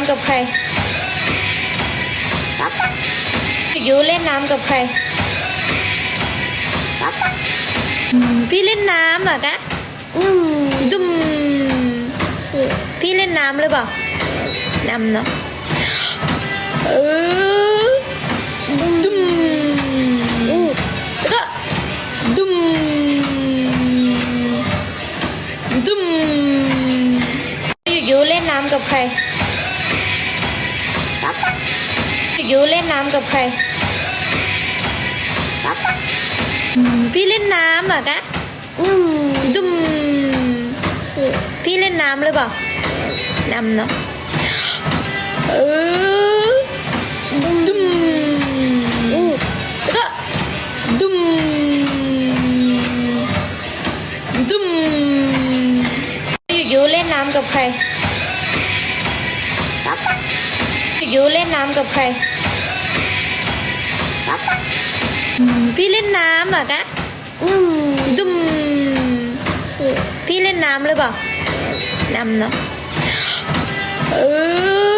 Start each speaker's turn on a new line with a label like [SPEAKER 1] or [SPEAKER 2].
[SPEAKER 1] ำกับใครอยู่เล่นน้ำกับใครอืมพี่เล่นน้ำเหรอกะ
[SPEAKER 2] อืม
[SPEAKER 1] ดุม
[SPEAKER 2] สิ
[SPEAKER 1] พี่เล่นน้ำหรือเปล่าน้ำเนาะเออดุม
[SPEAKER 2] อืม
[SPEAKER 1] แล้วก็ดุมดุมอยู่ๆเล่นน้ำกับใคร ยู่ๆเล่นน้ำกับใครอืมพี่เล่นน้ำเหรอกะ
[SPEAKER 2] อืม
[SPEAKER 1] ดุม
[SPEAKER 2] สิ
[SPEAKER 1] พี่เล่นน้ำหรือเปล่าน้ำเนาะเออดุม
[SPEAKER 2] อืม
[SPEAKER 1] แล้วก็ดุมดุมอยู่ๆเล่นน้ำกับใครอยู่ๆเล่นน้ำกับใคร พี่เล่นน้ำเหรอกะ
[SPEAKER 2] อืม
[SPEAKER 1] ดุม
[SPEAKER 2] สิ
[SPEAKER 1] พี่เล่นน้ำหรือเปล่าน้ำเนาะเออ